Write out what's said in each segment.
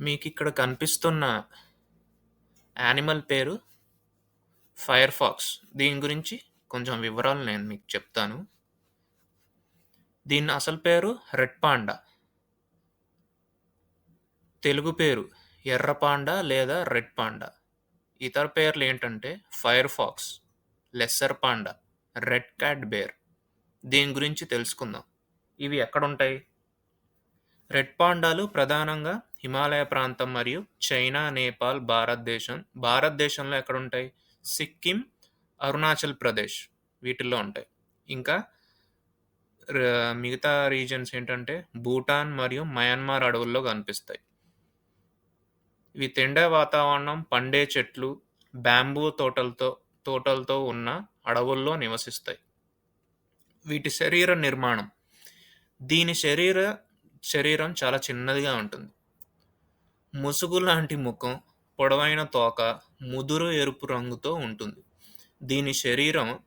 మీకిక్కడ కనిపిస్తున్న యానిమల్ పేరు fire pox. దీని గురించి కొంచెం వివరాలు నేను మీకు చెప్తాను. దీని అసలు పేరు రెడ్ పాండా. తెలుగు పేరు ఎర్ర పాండా లేదా రెడ్ పాండా. ఇతర పేర్లు ఏంటంటే fire fox, lesser panda, red cat bear. దీని గురించి తెలుసుకుందాం. ఇవి ఎక్కడుంటాయి? రెడ్ పాండాలు ప్రధానంగా హిమాలయ ప్రాంతం మరియు చైనా, నేపాల్, భారతదేశం భారతదేశంలో ఎక్కడ ఉంటాయి సిక్కిం, అరుణాచల్ ప్రదేశ్ వీటిల్లో ఉంటాయి. ఇంకా మిగతా రీజన్స్ ఏంటంటే భూటాన్ మరియు మయన్మార్ అడవుల్లో కనిపిస్తాయి. ఇవి తిండే వాతావరణం, పండే చెట్లు, బ్యాంబూ తోటలతో తోటలతో ఉన్న అడవుల్లో నివసిస్తాయి. వీటి శరీర నిర్మాణం దీని శరీర శరీరం చాలా చిన్నదిగా ఉంటుంది. ముసుగు లాంటి ముఖం, పొడవైన తోక, ముదురు ఎరుపు రంగుతో ఉంటుంది. దీని శరీరం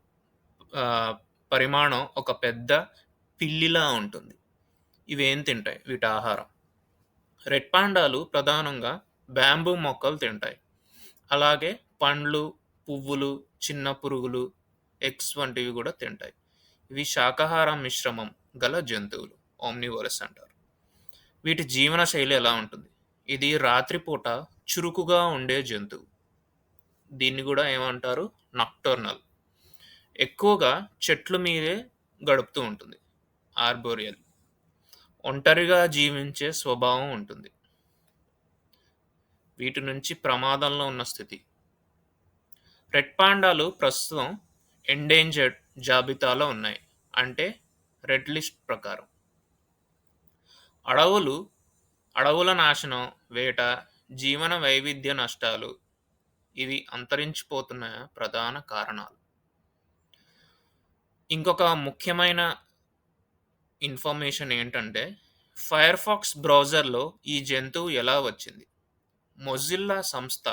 పరిమాణం ఒక పెద్ద పిల్లిలా ఉంటుంది. ఇవేం తింటాయి? వీటి ఆహారం. రెడ్ పాండాలు ప్రధానంగా బ్యాంబూ మొక్కలు తింటాయి. అలాగే పండ్లు, పువ్వులు, చిన్న పురుగులు, ఎగ్స్ వంటివి కూడా తింటాయి. ఇవి శాకాహార మిశ్రమం గల జంతువులు. ఓమ్నివోరస్ అంటారు. వీటి జీవన శైలి ఎలా ఉంటుంది? ఇది రాత్రిపూట చురుకుగా ఉండే జంతువు. దీన్ని కూడా ఏమంటారు? నక్టర్నల్. ఎక్కువగా చెట్ల మీదే గడుపుతూ ఉంటుంది. ఆర్బోరియల్. ఒంటరిగా జీవించే స్వభావం ఉంటుంది. వీటి నుంచి ప్రమాదంలో ఉన్న స్థితి. రెడ్ పాండాలు ప్రస్తుతం ఎండేంజర్డ్ జాబితాలో ఉన్నాయి. అంటే రెడ్ లిస్ట్ ప్రకారం. అడవులు అడవుల నాశనం, వేట, జీవన వైవిధ్య నష్టాలు ఇవి అంతరించిపోతున్న ప్రధాన కారణాలు. ఇంకొక ముఖ్యమైన ఇన్ఫర్మేషన్ ఏంటంటే ఫైర్ ఫాక్స్ బ్రౌజర్‌లో ఈ జంతువు ఎలా వచ్చింది? మొజిల్లా సంస్థ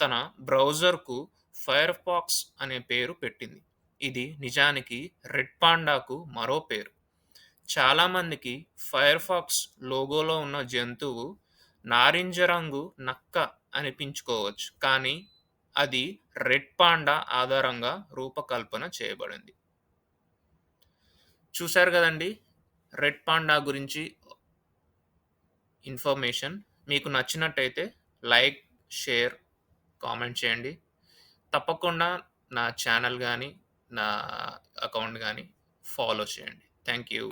తన బ్రౌజర్‌కు ఫైర్ ఫాక్స్ అనే పేరు పెట్టింది. ఇది నిజానికి రెడ్ పాండాకు మరో పేరు. చాలామందికి ఫైర్ ఫాక్స్ లోగోలో ఉన్న జంతువు నారింజ రంగు నక్క అనిపించుకోవచ్చు. కానీ అది రెడ్ పాండా ఆధారంగా రూపకల్పన చేయబడింది. చూశారు కదండీ! రెడ్ పాండా గురించి ఇన్ఫర్మేషన్. మీకు నచ్చినట్టయితే లైక్, షేర్, కామెంట్ చేయండి. తప్పకుండా నా ఛానల్ కానీ నా అకౌంట్ కానీ ఫాలో చేయండి. Thank you.